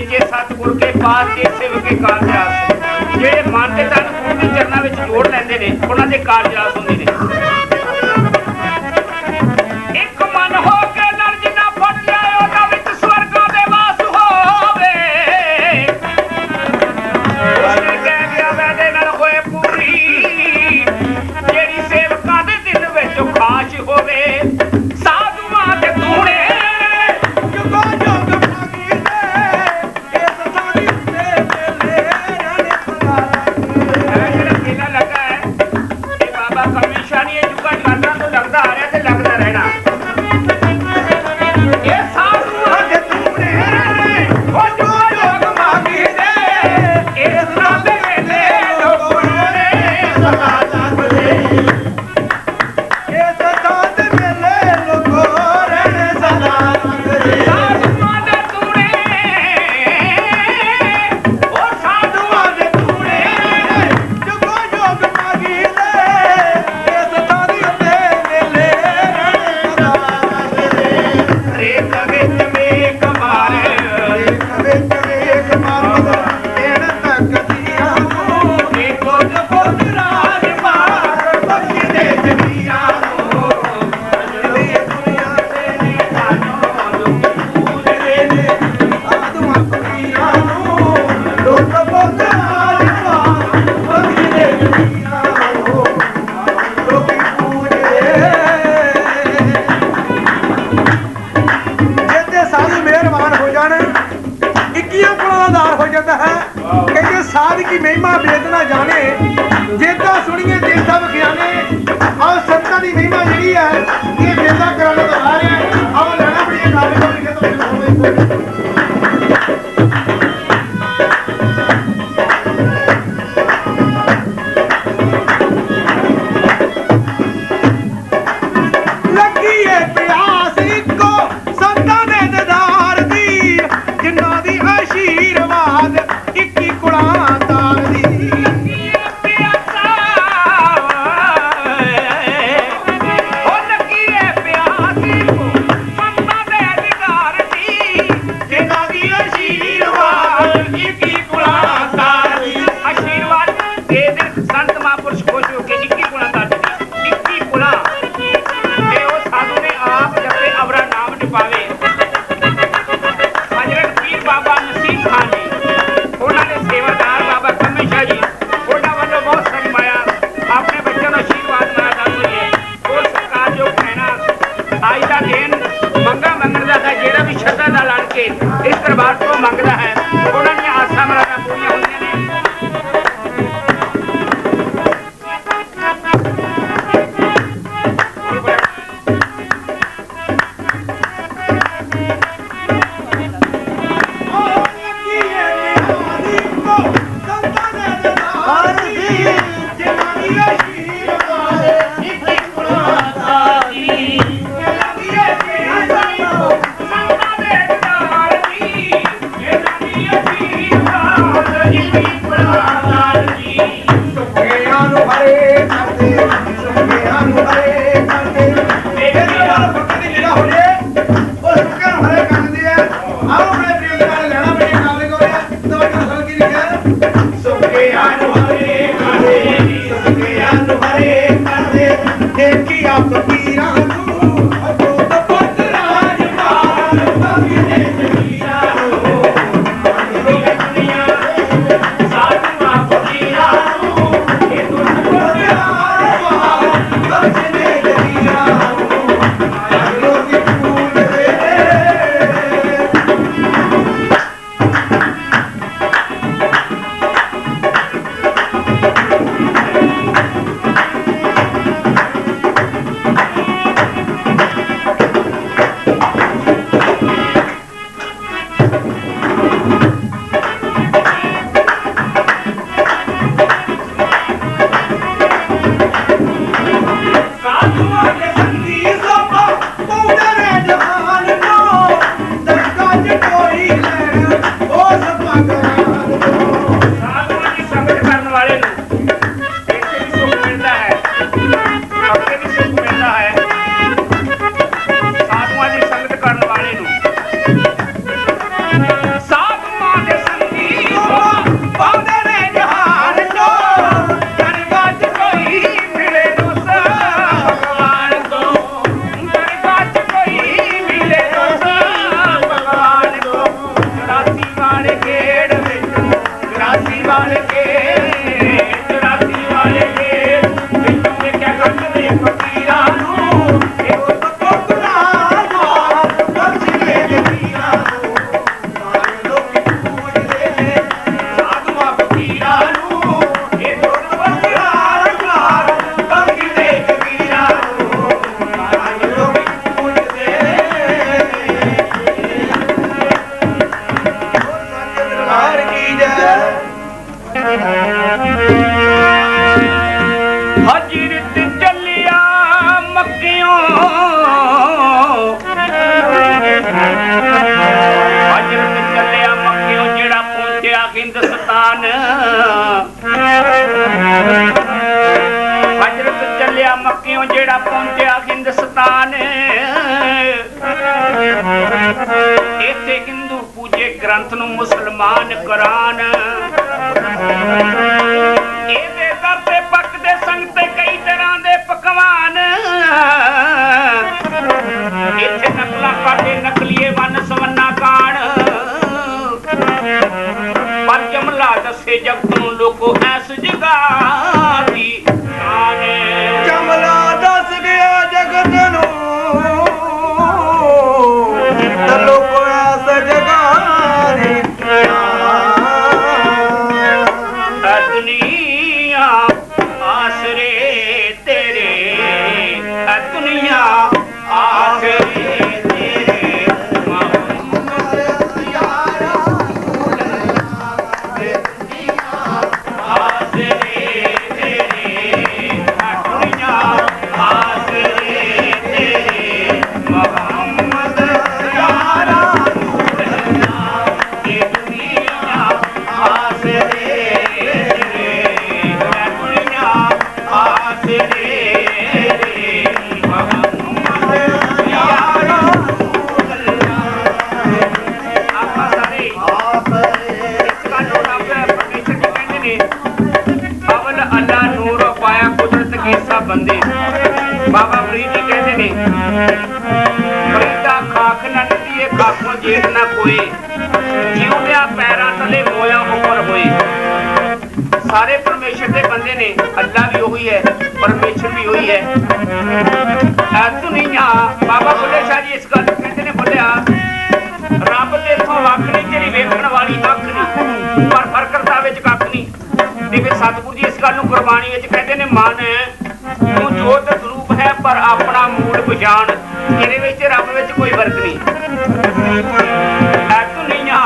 ਵੇਚੇ ਸਤਿਗੁਰ ਕੇ ਪਾਸ ਕੇ ਸਿਵ ਕੇ ਕਾਰਜ ਜਿਹੜੇ ਮਨ ਤੇ ਤਨ ਪੂਰਨ ਚਰਨਾਂ ਵਿੱਚ ਜੋੜ ਲੈਂਦੇ ਨੇ, ਉਹਨਾਂ ਦੇ ਕਾਰਜ ਦੀ ਮਹਿਮਾ ਜਿਹੜੀ ਹੈ, ਇਹ ਮੇਲਾ ਕਰਨ ਦਾ ਆ ਰਿਹਾ ਹੈ। ਆਓ ਲੈਣਾ ਬੜੀ ਗੱਲ ਕਰਕੇ ਤੇ Gracias. ਹਿੰਦੁਸਤਾਨ ਹਜਰਤ ਚੱਲਿਆ ਮੱਕਿਓਂ ਜਿਹੜਾ ਪਹੁੰਚਿਆ ਹਿੰਦੁਸਤਾਨ ਇੱਥੇ ਹਿੰਦੂ ਪੂਜੇ ਗ੍ਰੰਥ ਨੂੰ ਮੁਸਲਮਾਨ ਕੁਰਾਨ। ਇਹਦੇ ਦਰ ਤੇ ਪੱਕਦੇ ਸੰਗਤ ਕਈ ਤਰ੍ਹਾਂ ਦੇ ਪਕਵਾਨ। ਇੱਥੇ ਨਕਲਾਂ ਕਰਦੇ ਨਕਲੀ te jagtum lu ko as jigaar ਸਾਧੂ ਨਹੀਂ ਆ ਬਾਬਾ ਬੁੱਲੇ ਸ਼ਾਹ ਜੀ ਇਸ ਗੱਲ ਕਹਿੰਦੇ ਨੇ ਬੁੱਲਿਆ ਰੱਬ ਤੇ ਤੋਂ ਲੱਖ ਨਹੀਂ ਤੇਰੀ ਵੇਖਣ ਵਾਲੀ ਅੱਖ ਨਹੀਂ। ਪਰ ਫਰਕਰਤਾ ਵਿੱਚ ਕੱਖ ਨਹੀਂ। ਤੇ ਫਿਰ ਸਤਿਗੁਰ ਜੀ ਇਸ ਗੱਲ ਨੂੰ ਗੁਰਬਾਣੀ ਵਿੱਚ ਕਹਿੰਦੇ ਨੇ, ਮਨ ਤੂੰ ਜੋਤ ਸਰੂਪ ਹੈ, ਪਰ ਆਪਣਾ ਮੂਲ ਪਛਾਣ ਇਹਦੇ ਵਿੱਚ ਰੱਬ ਵਿੱਚ ਕੋਈ ਫ਼ਰਕ ਨਹੀਂ। ਐ ਤੂੰ ਨਹੀਂ ਆ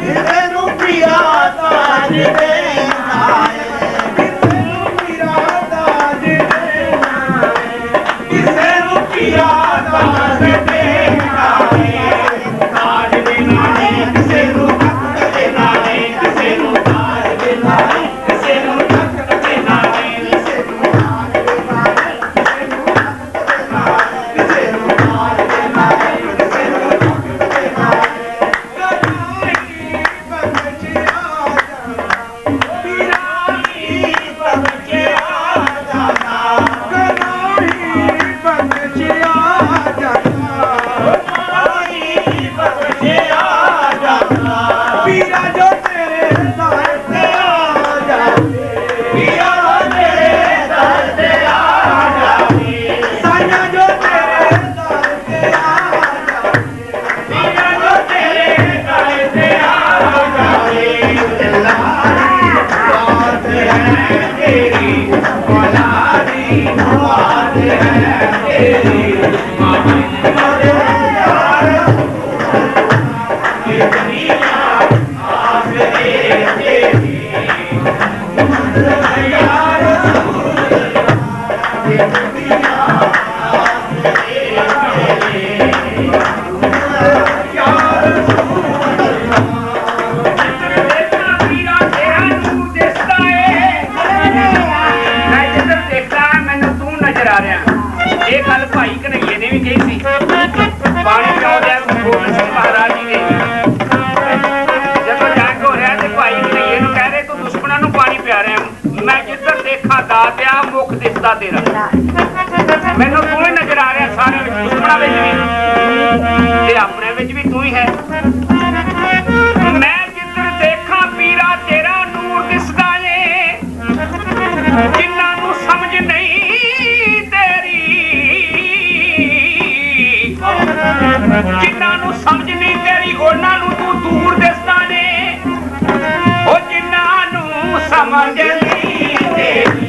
Nivenu priyata nivena ਜਿਨ੍ਹਾਂ ਨੂੰ ਸਮਝ ਨਹੀਂ ਤੇਰੀ। ਜਿਨ੍ਹਾਂ ਨੂੰ ਸਮਝ ਨਹੀਂ ਤੇਰੀ, ਉਹਨਾਂ ਨੂੰ ਤੂੰ ਦੂਰ ਦਿਸਦਾ ਨੇ ਉਹ ਜਿਨ੍ਹਾਂ ਨੂੰ ਸਮਝ ਨਹੀਂ ਤੇਰੀ।